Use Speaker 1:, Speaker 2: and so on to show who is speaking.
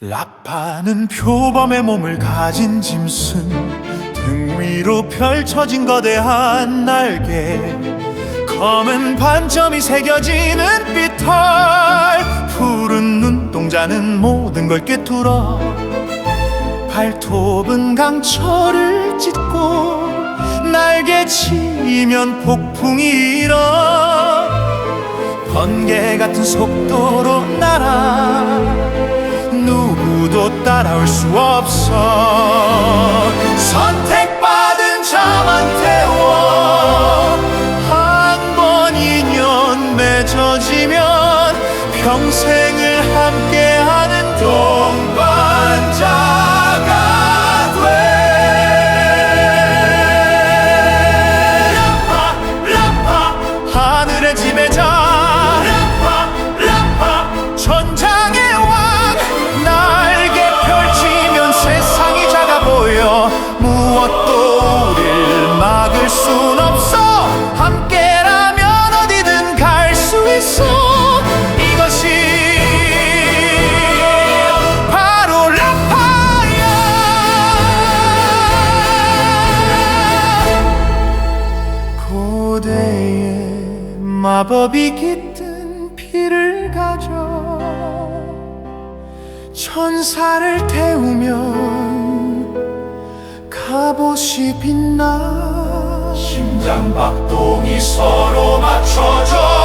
Speaker 1: 라파는 표범의 몸을 가진 짐승 등 위로 펼쳐진 거대한 날개. 검은 반점이 새겨지는 삐털 푸른 눈동자는 모든 걸 꿰뚫어 발톱은 강철을 찢고 날개치면 폭풍이 일어 번개 같은 속도로 날아 따라올 수 없어. 선택받은 자만 태워. 한 번 인연 맺어지면 평생을 함께하는 라파 하늘의 지배자 마법이 깃든 피를 가져 천사를 태우면 갑옷이 빛나 심장 박동이 서로 맞춰져